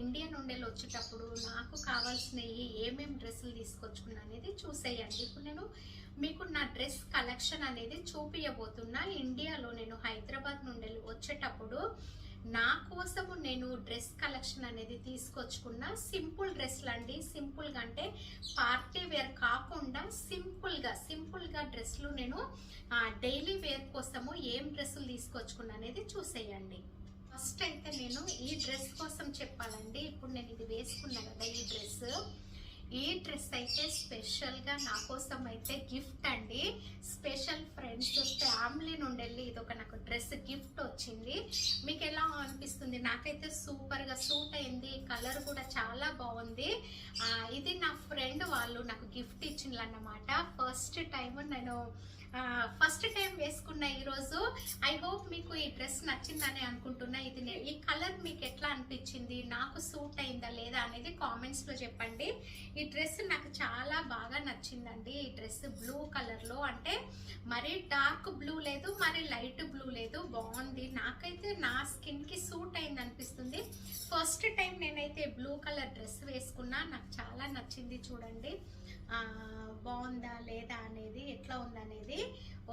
Indian India నుండి వచ్చేటప్పుడు నాకు కావాల్సినవి ఏమేమి డ్రెస్సులు తీసుకొచ్చుకున్నా అనేది చూసేయండి. ఇప్పుడు నేను మీకు నా డ్రెస్ కలెక్షన్ అనేది చూపించబోతున్నా ఇండియాలో నేను హైదరాబాద్ నుండి వచ్చేటప్పుడు నా కోసము నేను డ్రెస్ కలెక్షన్ అనేది తీసుకొచ్చుకున్న. సింపుల్ డ్రెస్లు అండి సింపుల్గా అంటే పార్టీ వేర్ కాకుండా సింపుల్గా సింపుల్గా డ్రెస్లు నేను డైలీ వేర్ కోసము ఏం డ్రెస్సులు తీసుకొచ్చుకున్నా అనేది చూసేయండి. ఫస్ట్ అయితే నేను ఈ డ్రెస్ కోసం చెప్పాలండి. ఇప్పుడు నేను ఇది వేసుకున్నా కదా ఈ డ్రెస్. ఈ డ్రెస్ అయితే స్పెషల్గా నా కోసం అయితే గిఫ్ట్ అండి. స్పెషల్ ఫ్రెండ్స్ ఫ్యామిలీ నుండి వెళ్ళి ఇది ఒక నాకు డ్రెస్ గిఫ్ట్ వచ్చింది. మీకు ఎలా అనిపిస్తుంది? నాకైతే సూపర్గా సూట్ అయింది. కలర్ కూడా చాలా బాగుంది. ఇది నా ఫ్రెండ్ వాళ్ళు నాకు గిఫ్ట్ ఇచ్చిండ్రు అన్నమాట ఫస్ట్ టైం నేను ఫస్ట్ టైం వేసుకున్న ఈరోజు ఐ హోప్ మీకు ఈ డ్రెస్ నచ్చిందని అనుకుంటున్నా. ఇది ఈ కలర్ మీకు ఎట్లా అనిపించింది? నాకు సూట్ అయిందా లేదా అనేది కామెంట్స్లో చెప్పండి. ఈ డ్రెస్ నాకు చాలా బాగా నచ్చిందండి. ఈ డ్రెస్ బ్లూ కలర్లో అంటే మరీ డార్క్ బ్లూ లేదు మరి లైట్ బ్లూ లేదు. బాగుంది. నాకైతే నా స్కిన్కి సూట్ అయింది అనిపిస్తుంది. ఫస్ట్ టైం నేనైతే బ్లూ కలర్ డ్రెస్ వేసుకున్నా. నాకు చాలా నచ్చింది చూడండి. బాగుందా లేదా అనేది ఎట్లా ఉందనేది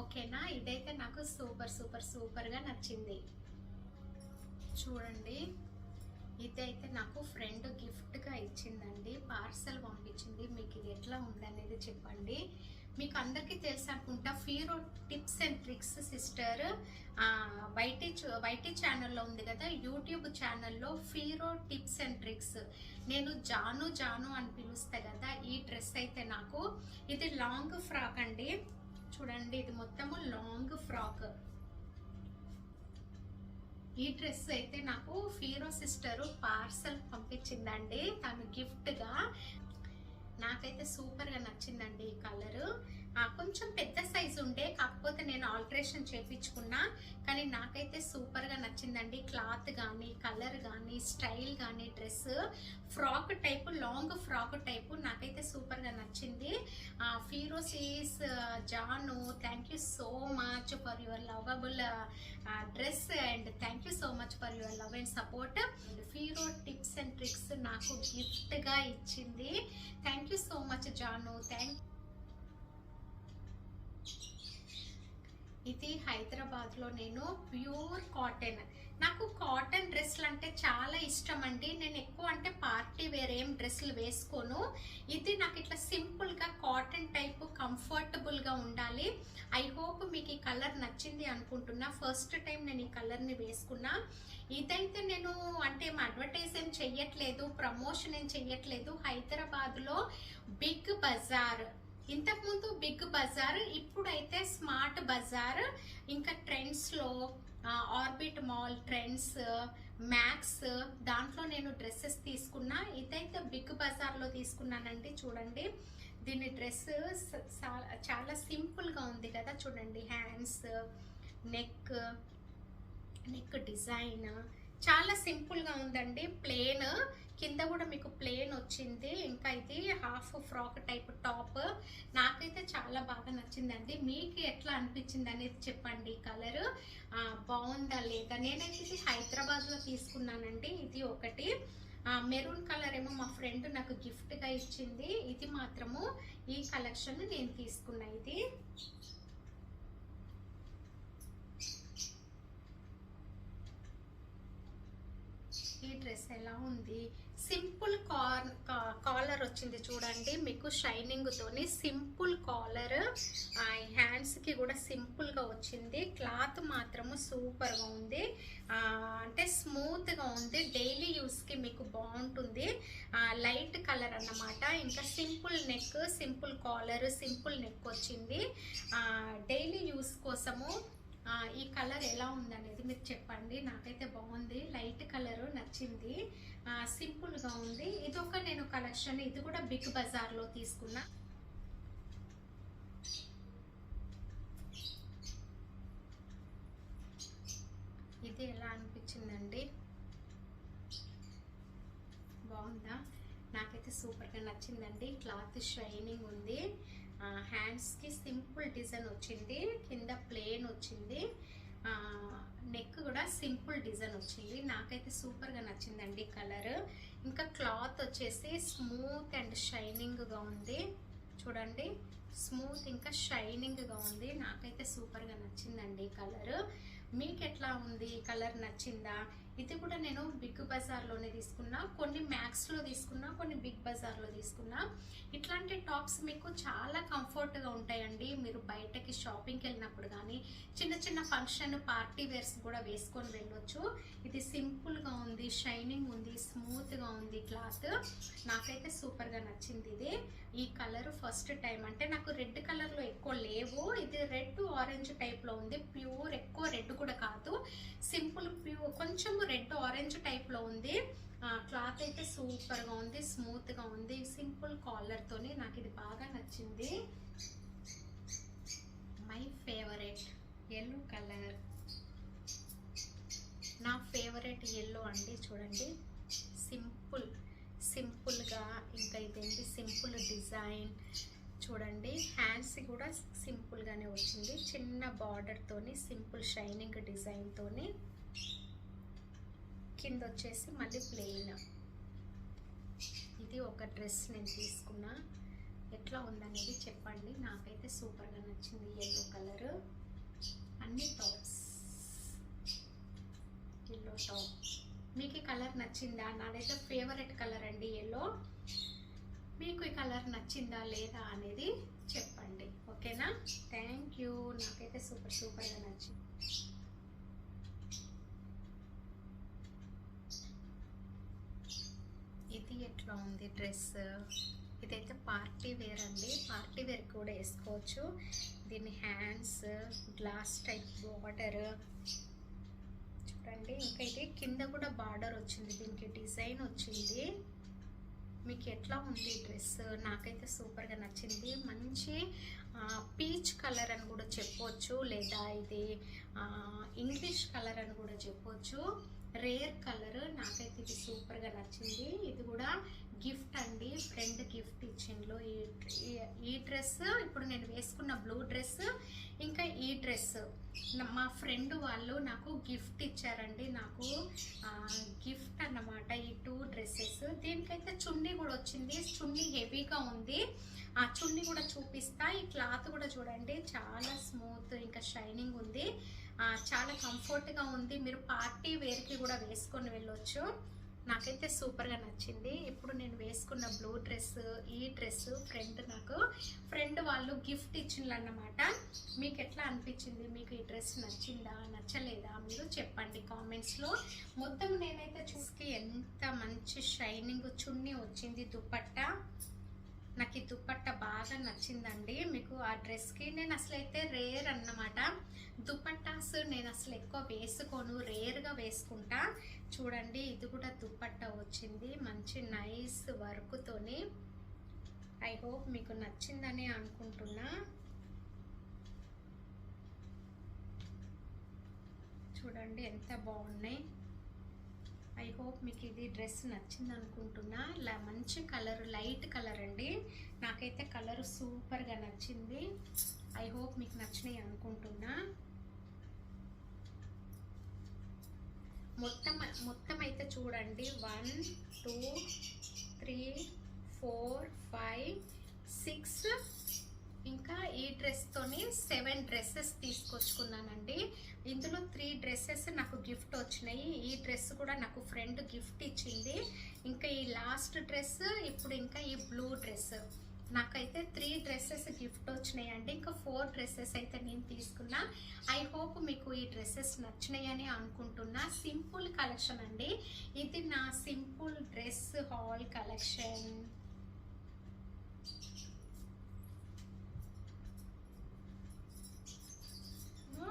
ఓకేనా? ఇదైతే నాకు సూపర్ సూపర్ సూపర్గా నచ్చింది. చూడండి. ఇదైతే నాకు ఫ్రెండ్ గిఫ్ట్గా ఇచ్చిందండి. పార్సల్ పంపించింది. మీకు ఇది ఎట్లా ఉందనేది చెప్పండి. మీకు అందరికీ తెలుసు అనుకుంటా Firo tips and tricks sister YT చు- వైటీ ఛానల్లో ఉంది కదా యూట్యూబ్ ఛానల్లో ఫీరో టిప్స్ అండ్ ట్రిక్స్ నేను జాను జాను అని పిలుస్తా కదా ఈ డ్రెస్ అయితే నాకు. ఇది లాంగ్ ఫ్రాక్ అండి. చూడండి ఇది మొత్తము లాంగ్ ఫ్రాక్. ఈ డ్రెస్ అయితే నాకు ఫీరో సిస్టర్ పార్సల్ పంపించిందండి. తను గిఫ్ట్గా నాకైతే సూపర్గా నచ్చిందండి ఈ కలర్. కొంచెం పెద్ద సైజు ఉండే కాకపోతే నేను ఆల్టరేషన్ చేపించుకున్నా కానీ నాకైతే సూపర్గా నచ్చిందండి. క్లాత్ కానీ కలర్ కానీ స్టైల్ కానీ dress frock type long frock type నాకైతే సూపర్ నచ్చింది ఫీరోసీస్ Janu thank you so much for your lovable dress and thank you so much for your love and support Firo tips and tricks నాకు గిఫ్ట్గా ఇచ్చింది. Thank you so much జాను. Thank ఇది హైదరాబాద్లో నేను ప్యూర్ కాటన్. నాకు కాటన్ డ్రెస్లు అంటే చాలా ఇష్టం అండి నేను ఎక్కువ అంటే పార్టీ వేర్ ఏం డ్రెస్సులు వేసుకోను. ఇది నాకు ఇట్లా సింపుల్గా కాటన్ టైప్ కంఫర్టబుల్గా ఉండాలి. ఐ హోప్ మీకు ఈ కలర్ నచ్చింది అనుకుంటున్నా. ఫస్ట్ టైం నేను ఈ కలర్ని వేసుకున్నా. ఇదైతే నేను అంటే అడ్వర్టైజ్ ఏం చెయ్యట్లేదు ప్రమోషన్ ఏం చెయ్యట్లేదు. హైదరాబాద్లో బిగ్ బజార్. ఇంతకుముందు బిగ్ బజార్ ఇప్పుడైతే స్మార్ట్ బజార్ ఇంకా ట్రెండ్స్లో ఆర్బిట్ మాల్ ట్రెండ్స్ మ్యాక్స్ దాంట్లో నేను డ్రెస్సెస్ తీసుకున్నా. ఇదైతే బిగ్ బజార్లో తీసుకున్నానండి చూడండి. దీని డ్రెస్ చాలా సింపుల్గా ఉంది కదా చూడండి. హ్యాండ్స్ నెక్ నెక్ డిజైన్ చాలా సింపుల్గా ఉందండి. ప్లేన్ కింద కూడా మీకు ప్లేన్ వచ్చింది. ఇంకా ఇది హాఫ్ ఫ్రాక్ టైప్ టాప్. నాకైతే చాలా బాగా నచ్చిందండి. మీకు ఎట్లా అనిపించింది అనేది చెప్పండి. కలర్ బాగుందా లేదా? నేనైతే ఇది హైదరాబాద్లో తీసుకున్నానండి. ఇది ఒకటి. మెరూన్ కలర్ ఏమో మా ఫ్రెండ్ నాకు గిఫ్ట్గా ఇచ్చింది. ఇది మాత్రము ఈ కలెక్షన్ నేను తీసుకున్నా ఇది ఈ డ్రెస్ ఎలా ఉంది? సింపుల్ కాలర్ వచ్చింది చూడండి. మీకు షైనింగ్తోని సింపుల్ కాలర్ హ్యాండ్స్కి కూడా సింపుల్గా వచ్చింది. క్లాత్ మాత్రము సూపర్గా ఉంది. అంటే స్మూత్గా ఉంది. డైలీ యూస్కి మీకు బాగుంటుంది. లైట్ కలర్ అన్నమాట. ఇంకా simple neck simple collar simple neck వచ్చింది. డైలీ యూస్ కోసము ఈ కలర్ ఎలా ఉందనేది మీరు చెప్పండి. నాకైతే బాగుంది. లైట్ కలర్ నచ్చింది. సింపుల్గా ఉంది. ఇది ఒక నేను కలెక్షన్ ఇది కూడా బిగ్ బజార్లో తీసుకున్నా. ఇది ఎలా అనిపించిందండి? బాగుందా? నాకైతే సూపర్గా నచ్చిందండి. క్లాత్ షైనింగ్ ఉంది. హ్యాండ్స్కి సింపుల్ డిజైన్ వచ్చింది కింద ప్లేన్ వచ్చింది నెక్ కూడా సింపుల్ డిజైన్ వచ్చింది. నాకైతే సూపర్గా నచ్చిందండి కలర్ ఇంకా క్లాత్ వచ్చేసి స్మూత్ అండ్ షైనింగ్గా ఉంది. చూడండి స్మూత్ ఇంకా షైనింగ్గా ఉంది. నాకైతే సూపర్గా నచ్చిందండి కలర్ మీకు ఎట్లా ఉంది? కలర్ నచ్చిందా? ఇది కూడా నేను బిగ్ బజార్లోనే తీసుకున్నా. కొన్ని మ్యాక్స్లో తీసుకున్నా కొన్ని బిగ్ బజార్లో తీసుకున్నా. ఇట్లాంటి టాప్స్ మీకు చాలా కంఫర్ట్గా ఉంటాయండి. మీరు బయటకి షాపింగ్కి వెళ్ళినప్పుడు కానీ చిన్న చిన్న ఫంక్షన్ పార్టీ వేర్స్ కూడా వేసుకొని వెళ్ళొచ్చు. ఇది సింపుల్గా ఉంది షైనింగ్ ఉంది స్మూత్గా ఉంది క్లాత్. నాకైతే సూపర్గా నచ్చింది ఇది. ఈ కలర్ ఫస్ట్ టైం అంటే నాకు రెడ్ కలర్లో ఎక్కువ లేవు. ఇది రెడ్ ఆరెంజ్ టైప్లో ఉంది. ప్యూర్ ఎక్కువ రెడ్ కూడా కాదు. సింపుల్ ప్యూర్ కొంచెం ఆరెంజ్ టైప్లో ఉంది. క్లాత్ అయితే సూపర్గా ఉంది స్మూత్గా ఉంది. సింపుల్ కాలర్తోనే నాకు ఇది బాగా నచ్చింది. మై ఫేవరెట్ ఎల్లో కలర్ నా ఫేవరెట్ ఎల్లో అండి చూడండి. సింపుల్ సింపుల్గా ఇంకా ఇదేంటి? సింపుల్ డిజైన్ చూడండి హ్యాండ్స్ కూడా సింపుల్గానే వచ్చింది. చిన్న బార్డర్తోని సింపుల్ షైనింగ్ డిజైన్తోని కింద వచ్చేసి మళ్ళీ ప్లెయిన్ ఇది ఒక డ్రెస్ నేను తీసుకున్నా. ఎట్లా ఉందనేది చెప్పండి. నాకైతే సూపర్గా నచ్చింది ఎల్లో కలర్ అన్ని టాప్స్ ఎల్లో టాప్ మీకు ఈ కలర్ నచ్చిందా? నాదైతే ఫేవరెట్ కలర్ అండి ఎల్లో మీకు ఈ కలర్ నచ్చిందా లేదా అనేది చెప్పండి. ఓకేనా? థ్యాంక్ యూ నాకైతే సూపర్ సూపర్గా నచ్చింది. ఇది ఉంది డ్రెస్. ఇదైతే పార్టీ వేర్ అండి. పార్టీ వేర్ కూడా వేసుకోవచ్చు. దీని హ్యాండ్స్ గ్లాస్ టైప్ బార్డర్ చూడండి ఇంకా ఇది కింద కూడా బార్డర్ వచ్చింది. దీనికి డిజైన్ వచ్చింది. మీకు ఎట్లా ఉంది డ్రెస్? నాకైతే సూపర్గా నచ్చింది. మంచి పీచ్ కలర్ అని కూడా చెప్పొచ్చు. లేదా ఇది ఇంగ్లీష్ కలర్ అని కూడా చెప్పొచ్చు. రేర్ కలర్ నాకైతే ఇది సూపర్గా నచ్చింది. ఇది కూడా గిఫ్ట్ అండి. ఫ్రెండ్ గిఫ్ట్ ఇచ్చిండ్రు ఈ ఈ- డ్రెస్ ఇప్పుడు నేను వేసుకున్న బ్లూ డ్రెస్ ఇంకా ఈ డ్రెస్. మా ఫ్రెండ్ వాళ్ళు నాకు గిఫ్ట్ ఇచ్చారండి. నాకు గిఫ్ట్ అన్నమాట ఈ టూ డ్రెస్సెస్. దీనికైతే చున్నీ కూడా వచ్చింది. చున్నీ హెవీగా ఉంది. ఆ చున్నీ కూడా చూపిస్తా. ఈ క్లాత్ కూడా చూడండి. చాలా స్మూత్ ఇంకా షైనింగ్ ఉంది. చాలా కంఫర్ట్గా ఉంది. మీరు పార్టీ వేర్కి కూడా వేసుకొని వెళ్ళొచ్చు. నాకైతే సూపర్గా నచ్చింది. ఇప్పుడు నేను వేసుకున్న బ్లూ డ్రెస్ ఈ డ్రెస్ ఫ్రెండ్ నాకు ఫ్రెండ్ వాళ్ళు గిఫ్ట్ ఇచ్చిండ్రు అన్నమాట మీకు ఎట్లా అనిపించింది? మీకు ఈ డ్రెస్ నచ్చిందా? నచ్చలేదా? మీరు చెప్పండి కామెంట్స్లో. మొత్తం నేనైతే చూసి ఎంత మంచి షైనింగ్ చున్నీ వచ్చింది దుపట్టా. నాకు ఈ దుప్పట్ట బాగా నచ్చిందండి. మీకు ఆ డ్రెస్కి నేను అసలు అయితే రేర్ అన్నమాట. దుప్పట్టాస్ నేను అసలు ఎక్కువ వేసుకోను రేర్గా వేసుకుంటా. చూడండి ఇది కూడా దుప్పట్ట వచ్చింది. మంచి నైస్ వర్క్తోని ఐ హోప్ మీకు నచ్చిందని అనుకుంటున్నా. చూడండి ఎంత బాగున్నాయి. ఐ హోప్ మీకు ఇది డ్రెస్ నచ్చింది అనుకుంటున్నా మంచి కలర్ లైట్ కలర్ అండి. నాకైతే కలర్ సూపర్గా నచ్చింది. ఐ హోప్ మీకు నచ్చినాయి అనుకుంటున్నా. మొత్తం మొత్తం అయితే చూడండి. One two three four five six ఇంకా ఈ డ్రెస్తోని సెవెన్ డ్రెస్సెస్ తీసుకొచ్చుకున్నానండి. ఇందులో త్రీ డ్రెస్సెస్ నాకు గిఫ్ట్ వచ్చినాయి. ఈ డ్రెస్ కూడా నాకు ఫ్రెండ్ గిఫ్ట్ ఇచ్చింది. ఇంకా ఈ లాస్ట్ డ్రెస్ ఇప్పుడు ఇంకా ఈ బ్లూ డ్రెస్ నాకైతే త్రీ డ్రెస్సెస్ గిఫ్ట్ వచ్చినాయి అండి ఇంకా ఫోర్ డ్రెస్సెస్ అయితే నేను తీసుకున్నా. ఐ హోప్ మీకు ఈ డ్రెస్సెస్ నచ్చినాయని అనుకుంటున్నా. సింపుల్ కలెక్షన్ అండి. ఇది నా simple dress hall collection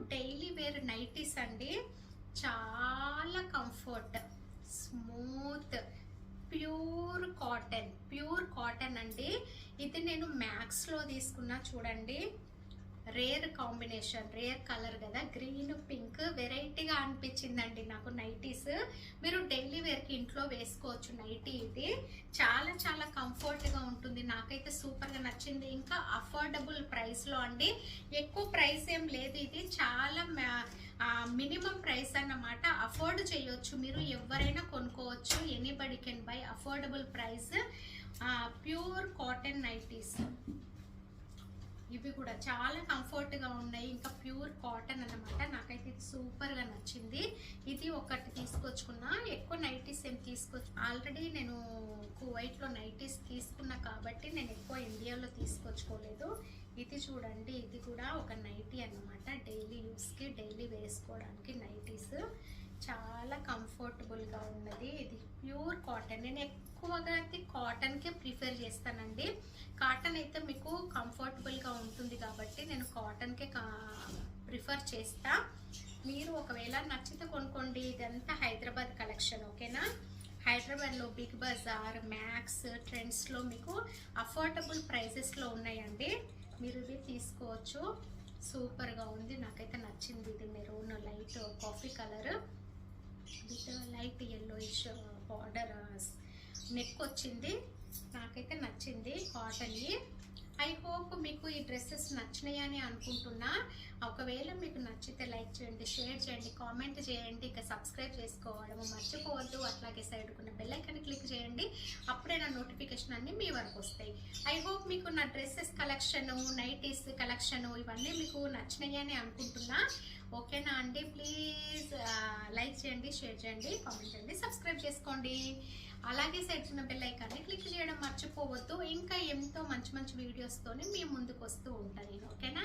daily wear nighties అండి. చాలా comfort smooth pure cotton pure cotton అండి. ఇది నేను మ్యాక్స్లో తీసుకున్నా చూడండి. రేర్ కాంబినేషన్ రేర్ కలర్ కదా. గ్రీన్ పింక్ వెరైటీగా అనిపించిందండి నాకు నైటీస్. మీరు డైలీ వేర్కి ఇంట్లో వేసుకోవచ్చు నైటీ ఇది. చాలా చాలా కంఫర్ట్గా ఉంటుంది. నాకైతే సూపర్గా నచ్చింది. ఇంకా అఫోర్డబుల్ ప్రైస్లో అండి. ఎక్కువ ప్రైస్ ఏం లేదు ఇది. చాలా మినిమం ప్రైస్ అన్నమాట. అఫోర్డ్ చేయొచ్చు. మీరు ఎవరైనా కొనుక్కోవచ్చు. Anybody can buy affordable price pure cotton nighties. ఇవి కూడా చాలా కంఫర్ట్గా ఉన్నాయి. ఇంకా ప్యూర్ కాటన్ అన్నమాట. నాకైతే ఇది సూపర్గా నచ్చింది. ఇది ఒకటి తీసుకొచ్చుకున్నా. ఎక్కువ నైటీస్ ఏం తీసుకొచ్చు ఆల్రెడీ నేను కువైట్లో నైటీస్ తీసుకున్నా కాబట్టి నేను ఎక్కువ ఇండియాలో తీసుకొచ్చుకోలేదు. ఇది చూడండి. ఇది కూడా ఒక నైటీ అన్నమాట. డైలీ యూస్కి డైలీ వేసుకోవడానికి నైటీస్. చాలా కంఫర్టబుల్గా ఉన్నది. ఇది ప్యూర్ కాటన్. నేను ఎక్కువగా అయితే కాటన్కే ప్రిఫర్ చేస్తానండి. కాటన్ అయితే మీకు కంఫర్టబుల్గా ఉంటుంది కాబట్టి నేను కాటన్కే ప్రిఫర్ చేస్తా. మీరు ఒకవేళ నచ్చితే కొనుక్కోండి. ఇదంతా హైదరాబాద్ కలెక్షన్ ఓకేనా? హైదరాబాద్లో బిగ్ బజార్ మ్యాక్స్ ట్రెండ్స్లో మీకు అఫోర్డబుల్ ప్రైసెస్లో ఉన్నాయండి. మీరు ఇది తీసుకోవచ్చు. సూపర్గా ఉంది. నాకైతే నచ్చింది ఇది maroon light coffee colour. With light yellowish border neck వచ్చింది. నాకైతే నచ్చింది కాటన్వి ఐ హోప్ మీకు ఈ డ్రెస్సెస్ నచ్చినాయని అనుకుంటున్నా. ఒకవేళ మీకు నచ్చితే లైక్ చేయండి షేర్ చేయండి కామెంట్ చేయండి ఇక సబ్స్క్రైబ్ చేసుకోవడం మర్చిపోవద్దు. అట్లాగే సైడ్కున్న ఉన్న క్లిక్ చేయండి. అప్పుడే నా నోటిఫికేషన్ అన్నీ మీ వరకు వస్తాయి. ఐ హోప్ మీకు నా డ్రెస్సెస్ కలెక్షను నైటీస్ కలెక్షను ఇవన్నీ మీకు నచ్చినాయని అనుకుంటున్నా. ఓకేనా అండి ప్లీజ్ లైక్ uh, చేయండి షేర్ చేయండి కామెంట్ చేయండి సబ్స్క్రైబ్ చేసుకోండి. అలాగే సైడ్ చిన్న బెల్ ఐకాన్ని క్లిక్ చేయడం మర్చిపోవద్దు. ఇంకా ఎంతో మంచి మంచి వీడియోస్తోనే మేము ముందుకు వస్తూ ఉంటాను ఓకేనా?